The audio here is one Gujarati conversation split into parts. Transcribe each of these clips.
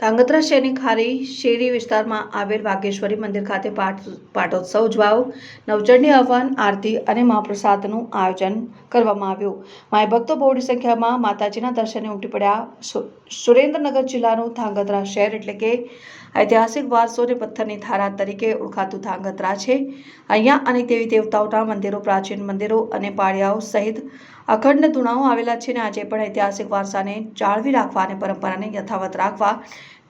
ધાંગધ્રા શહેરની ખારી શેરી વિસ્તારમાં આવેલ વાઘેશ્વરી મંદિર ખાતે પાઠ પાટોત્સવ ઉજવાયો. નવચંડી હવન આરતી અને મહાપ્રસાદનું આયોજન કરવામાં આવ્યું. માય ભક્તો બહોળી સંખ્યામાં માતાજીના દર્શને ઉમટી પડ્યા. સુરેન્દ્રનગર જિલ્લાનું ધાંગધ્રા શહેર એટલે કે ઐતિહાસિક વારસો અને પથ્થરની ધારા તરીકે ઓળખાતું ધાંગધ્રા છે. અહીંયા અનેક દેવી દેવતાઓના મંદિરો, પ્રાચીન મંદિરો અને પાળિયાઓ સહિત અખંડ ધૂણાઓ આવેલા છે અને આજે પણ ઐતિહાસિક વારસાને જાળવી રાખવા અને પરંપરાને યથાવત રાખવા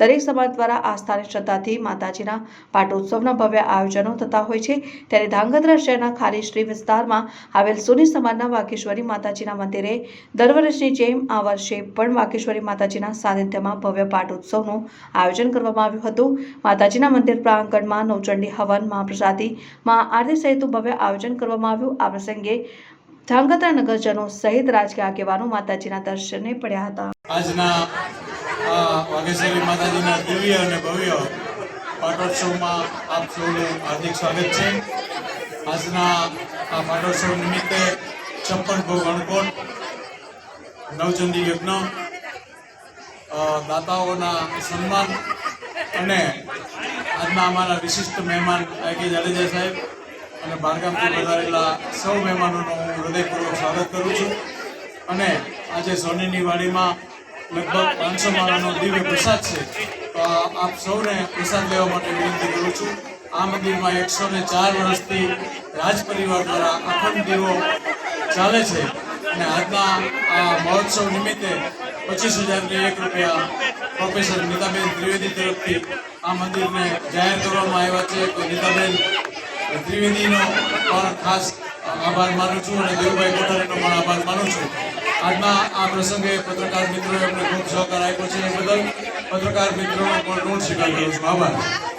દરેક સમાજ દ્વારા આસ્થા શ્રદ્ધાથી માતાજીના પાટોત્સવના ભવ્ય આયોજનો થતા હોય છે. ત્યારે ધાંગધ્રા શહેરના ખારી શ્રી વિસ્તારમાં આવેલ સોની સમાજના વાકેશ્વરી માતાજીના મંદિરે દર વર્ષની જેમ આ વર્ષે પણ વાકેશ્વરી માતાજીના સાનિધ્યમાં ભવ્ય પાટોત્સવનું આયોજન કરવામાં આવ્યું હતું. માતાજીના મંદિર પ્રાંગણમાં નવચંડી હવન મહાપ્રસાદી માં આરતી સહિતનું ભવ્ય આયોજન કરવામાં આવ્યું. આ પ્રસંગે ધાંગધ્રા નગરજનો સહિત રાજકીય આગેવાનો માતાજીના દર્શને પડ્યા હતા. આજના વાઘેશ્વરી માતાજીના દિવ્ય અને ભવ્ય પાટોત્સવમાં આપ સૌનું હાર્દિક સ્વાગત છે. આજના આ પાટોત્સવ નિમિત્તે છપ્પન ભોગ અણકોટ નવચંદી યજ્ઞ દાતાઓના સન્માન અને આજના અમારા વિશિષ્ટ મહેમાન આઈ જાડેજા સાહેબ અને બારગામથી પધારેલા સૌ મહેમાનોનું હું હૃદયપૂર્વક સ્વાગત કરું છું. અને આજે સોનીની વાડીમાં લગભગ પાંચસો માળાનો દિવ્ય પ્રસાદ છે. તો આપ સૌને પ્રસાદ લેવા માટે વિનંતી કરું છું. આ મંદિરમાં એકસો ને ચાર વર્ષથી રાજ પરિવાર દ્વારા અખંડ દીવો ચાલે છે અને આજના આ મહોત્સવ નિમિત્તે પચીસ હજારને એક રૂપિયા પ્રોફેસર નીતાબેન ત્રિવેદી તરફથી આ મંદિરને જાહેર કરવામાં આવ્યા છે. તો નીતાબેન, ત્રિવેદીનો પણ ખાસ આભાર માનું છું અને દેવુભાઈ કોઠારીનો પણ આભાર આજના આ પ્રસંગે પત્રકાર મિત્રોએ અમને ખૂબ સહકાર આપ્યો છે. એ બદલ પત્રકાર મિત્રોનો પણ ઋણ સ્વીકાર કરું છું. આભાર.